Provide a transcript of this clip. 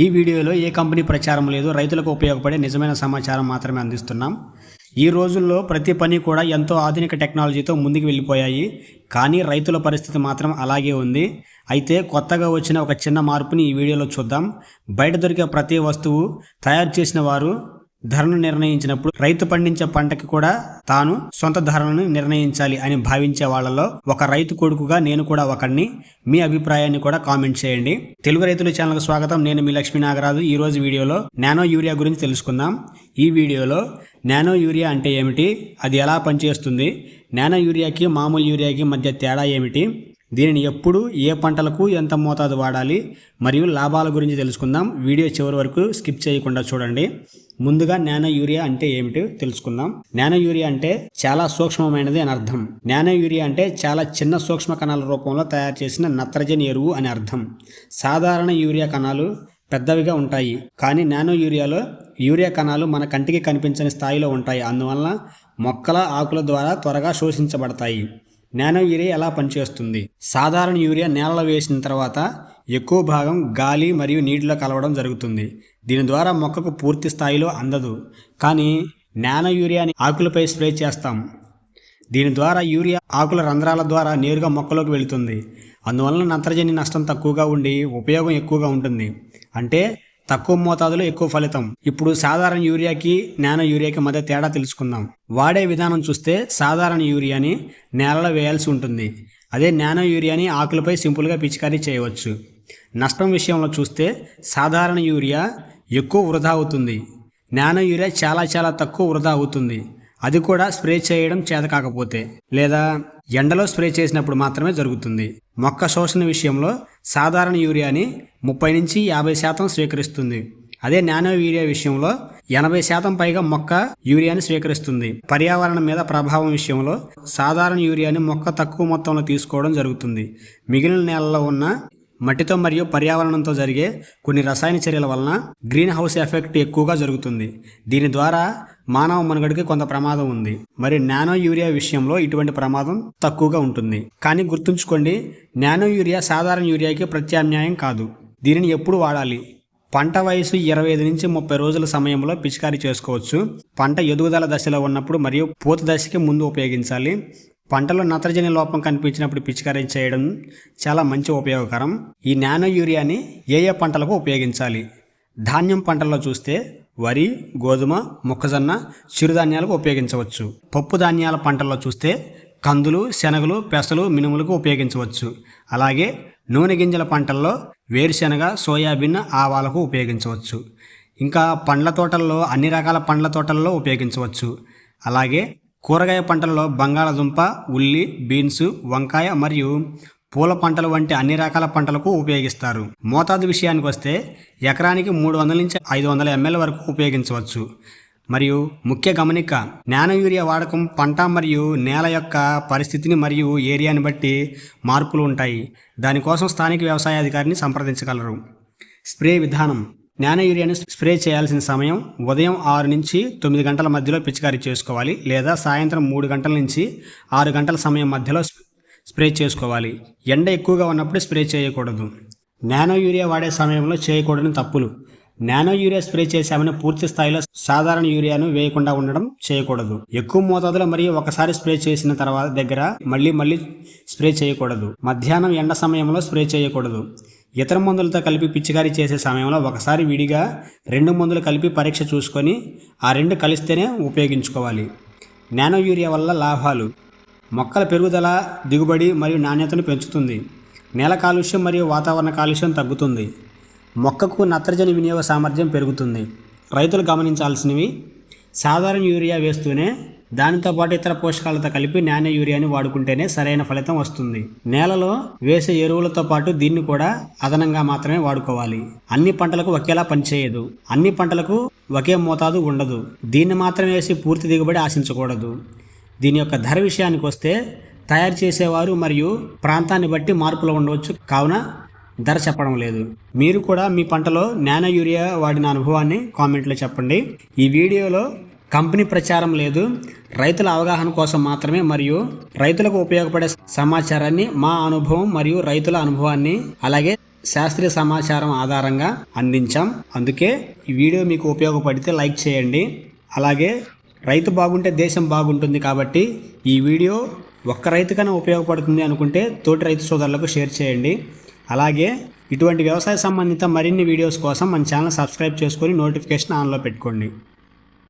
ఈ వీడియోలో ఏ కంపెనీ ప్రచారం లేదు రైతులకు ఉపయోగపడే నిజమైన సమాచారం మాత్రమే అందిస్తున్నాం. ఈ రోజుల్లో ప్రతి పని కూడా ఎంతో ఆధునిక టెక్నాలజీతో ముందుకు వెళ్ళిపోయాయి. కానీ రైతుల పరిస్థితి మాత్రం అలాగే ఉంది. అయితే కొత్తగా వచ్చిన ఒక చిన్న మార్పుని ఈ వీడియోలో చూద్దాం. బయట దొరికే ప్రతి వస్తువు తయారు చేసిన వారు ధరను నిర్ణయించినప్పుడు రైతు పండించే పంటకి కూడా తాను సొంత ధరలను నిర్ణయించాలి అని భావించే వాళ్ళలో ఒక రైతు కొడుకుగా నేను కూడా ఒకడిని మీ అభిప్రాయాన్ని కూడా కామెంట్ చేయండి. తెలుగు రైతుల ఛానల్కి స్వాగతం. నేను మీ లక్ష్మీ నాగరాజు. ఈ రోజు వీడియోలో నానో యూరియా గురించి తెలుసుకుందాం. ఈ వీడియోలో నానో యూరియా అంటే ఏమిటి? అది ఎలా పనిచేస్తుంది? నానో యూరియాకి మామూలు యూరియాకి మధ్య తేడా ఏమిటి? దీనిని ఎప్పుడు ఏ పంటలకు ఎంత మోతాదు వాడాలి మరియు లాభాల గురించి తెలుసుకుందాం. వీడియో చివరి వరకు స్కిప్ చేయకుండా చూడండి. ముందుగా నానో యూరియా అంటే ఏమిటి తెలుసుకుందాం. నానో యూరియా అంటే చాలా సూక్ష్మమైనది అని అర్థం. నానో యూరియా అంటే చాలా చిన్న సూక్ష్మ కణాల రూపంలో తయారు చేసిన నత్రజని ఎరువు అని అర్థం. సాధారణ యూరియా కణాలు పెద్దవిగా ఉంటాయి కానీ నానో యూరియాలో యూరియా కణాలు మన కంటికి కనిపించని స్థాయిలో ఉంటాయి. అందువలన మొక్కల ఆకుల ద్వారా త్వరగా శోషించబడతాయి. నానో యూరియా ఎలా పనిచేస్తుంది? సాధారణ యూరియా నేలలో వేసిన తర్వాత ఎక్కువ భాగం గాలి మరియు నీటిలో కలవడం జరుగుతుంది. దీని ద్వారా మొక్కకు పూర్తి స్థాయిలో అందదు. కానీ నానో యూరియాని ఆకులపై స్ప్రే చేస్తాం. దీని ద్వారా యూరియా ఆకుల రంధ్రాల ద్వారా నేరుగా మొక్కలోకి వెళుతుంది. అందువలన నత్రజని నష్టం తక్కువగా ఉండి ఉపయోగం ఎక్కువగా ఉంటుంది. అంటే తక్కువ మోతాదులో ఎక్కువ ఫలితం. ఇప్పుడు సాధారణ యూరియాకి నానో యూరియాకి మధ్య తేడా తెలుసుకుందాం. వాడే విధానం చూస్తే సాధారణ యూరియాని నేలలో వేయాల్సి ఉంటుంది. అదే నానో యూరియాని ఆకులపై సింపుల్గా పిచికారీ చేయవచ్చు. నష్టం విషయంలో చూస్తే సాధారణ యూరియా ఎక్కువ వృధా అవుతుంది. నానో యూరియా చాలా చాలా తక్కువ వృధా అవుతుంది. అది కూడా స్ప్రే చేయడం చేత కాకపోతే లేదా ఎండలో స్ప్రే చేసినప్పుడు మాత్రమే జరుగుతుంది. మొక్క శోషణ విషయంలో సాధారణ యూరియాని ముప్పై నుంచి యాభై శాతం స్వీకరిస్తుంది. అదే నానో యూరియా విషయంలో ఎనభై శాతం పైగా మొక్క యూరియాని స్వీకరిస్తుంది. పర్యావరణం మీద ప్రభావం విషయంలో సాధారణ యూరియాని మొక్క తక్కువ మొత్తంలో తీసుకోవడం జరుగుతుంది. మిగిలిన నేలలో ఉన్న మట్టితో మరియు పర్యావరణంతో జరిగే కొన్ని రసాయన చర్యల వలన గ్రీన్ హౌస్ ఎఫెక్ట్ ఎక్కువగా జరుగుతుంది. దీని ద్వారా మానవ మనుగడకి కొంత ప్రమాదం ఉంది. మరి నానో యూరియా విషయంలో ఇటువంటి ప్రమాదం తక్కువగా ఉంటుంది. కానీ గుర్తుంచుకోండి నానో యూరియా సాధారణ యూరియాకి ప్రత్యామ్నాయం కాదు. దీనిని ఎప్పుడు వాడాలి? పంట వయసు ఇరవై ఐదు నుంచి ముప్పై రోజుల సమయంలో పిచికారీ చేసుకోవచ్చు. పంట ఎదుగుదల దశలో ఉన్నప్పుడు మరియు పూత దశకి ముందు ఉపయోగించాలి. పంటలో నత్రజని లోపం కనిపించినప్పుడు పిచికారీ చేయడం చాలా మంచి ఉపయోగకరం. ఈ నానో యూరియాని ఏ ఏ పంటలకు ఉపయోగించాలి? ధాన్యం పంటల్లో చూస్తే వరి గోధుమ మొక్కజొన్న చిరుధాన్యాలకు ఉపయోగించవచ్చు. పప్పు ధాన్యాల పంటల్లో చూస్తే కందులు శనగలు పెసలు మినుములకు ఉపయోగించవచ్చు. అలాగే నూనె గింజల పంటల్లో వేరుశెనగ సోయాబీన్ ఆవాలకు ఉపయోగించవచ్చు. ఇంకా పండ్ల తోటల్లో అన్ని రకాల పండ్ల తోటల్లో ఉపయోగించవచ్చు. అలాగే కూరగాయ పంటలలో బంగాళదుంప ఉల్లి బీన్స్ వంకాయ మరియు పూల పంటలు వంటి అన్ని రకాల పంటలకు ఉపయోగిస్తారు. మోతాదు విషయానికి వస్తే ఎకరానికి మూడు వందల నుంచి ఐదు వందల ఎంఎల్ వరకు ఉపయోగించవచ్చు. మరియు ముఖ్య గమనిక నానో యూరియా వాడకం పంట మరియు నేల యొక్క పరిస్థితిని మరియు ఏరియాని బట్టి మార్పులు ఉంటాయి. దానికోసం స్థానిక వ్యవసాయ అధికారిని సంప్రదించగలరు. స్ప్రే విధానం. నానో యూరియాను స్ప్రే చేయాల్సిన సమయం ఉదయం ఆరు నుంచి తొమ్మిది గంటల మధ్యలో పిచికారీ చేసుకోవాలి లేదా సాయంత్రం మూడు గంటల నుంచి ఆరు గంటల సమయం మధ్యలో స్ప్రే చేసుకోవాలి. ఎండ ఎక్కువగా ఉన్నప్పుడు స్ప్రే చేయకూడదు. నానో యూరియా వాడే సమయంలో చేయకూడని తప్పులు. నానో యూరియా స్ప్రే చేశామని పూర్తి స్థాయిలో సాధారణ యూరియాను వేయకుండా ఉండడం చేయకూడదు. ఎక్కువ మోతాదులో మరియు ఒకసారి స్ప్రే చేసిన తర్వాత దగ్గర మళ్ళీ మళ్ళీ స్ప్రే చేయకూడదు. మధ్యాహ్నం ఎండ సమయంలో స్ప్రే చేయకూడదు. ఇతర మందులతో కలిపి పిచికారీ చేసే సమయంలో ఒకసారి విడిగా రెండు మందులు కలిపి పరీక్ష చూసుకొని ఆ రెండు కలిస్తేనే ఉపయోగించుకోవాలి. నానో యూరియా వల్ల లాభాలు. మొక్కల పెరుగుదల దిగుబడి మరియు నాణ్యతను పెంచుతుంది. నేల కాలుష్యం మరియు వాతావరణ కాలుష్యం తగ్గుతుంది. మొక్కకు నత్రజని వినియోగ సామర్థ్యం పెరుగుతుంది. రైతులు గమనించాల్సినవి సాధారణ యూరియా వేస్తూనే దానితో పాటు ఇతర పోషకాలతో కలిపి నానో యూరియాని వాడుకుంటేనే సరైన ఫలితం వస్తుంది. నేలలో వేసే ఎరువులతో పాటు దీన్ని కూడా అదనంగా మాత్రమే వాడుకోవాలి. అన్ని పంటలకు ఒకేలా పనిచేయదు. అన్ని పంటలకు ఒకే మోతాదు ఉండదు. దీన్ని మాత్రం వేసి పూర్తి దిగుబడి ఆశించకూడదు. దీని యొక్క ధర విషయానికి వస్తే తయారు చేసేవారు మరియు ప్రాంతాన్ని బట్టి మార్పులు ఉండవచ్చు. కావున ధర చెప్పడం లేదు. మీరు కూడా మీ పంటలో నానో యూరియా వాడిన అనుభవాన్ని కామెంట్లో చెప్పండి. ఈ వీడియోలో కంపెనీ ప్రచారం లేదు. రైతుల అవగాహన కోసం మాత్రమే మరియు రైతులకు ఉపయోగపడే సమాచారాన్ని మా అనుభవం మరియు రైతుల అనుభవాన్ని అలాగే శాస్త్రీయ సమాచారం ఆధారంగా అందించాం. అందుకే ఈ వీడియో మీకు ఉపయోగపడితే లైక్ చేయండి. అలాగే రైతు బాగుంటే దేశం బాగుంటుంది కాబట్టి ఈ వీడియో ఒక్క రైతుకైనా ఉపయోగపడుతుంది అనుకుంటే తోటి రైతు సోదరులకు షేర్ చేయండి. అలాగే ఇటువంటి వ్యవసాయ సంబంధిత మరిన్ని వీడియోస్ కోసం మన ఛానల్ సబ్స్క్రైబ్ చేసుకొని నోటిఫికేషన్ ఆన్లో పెట్టుకోండి.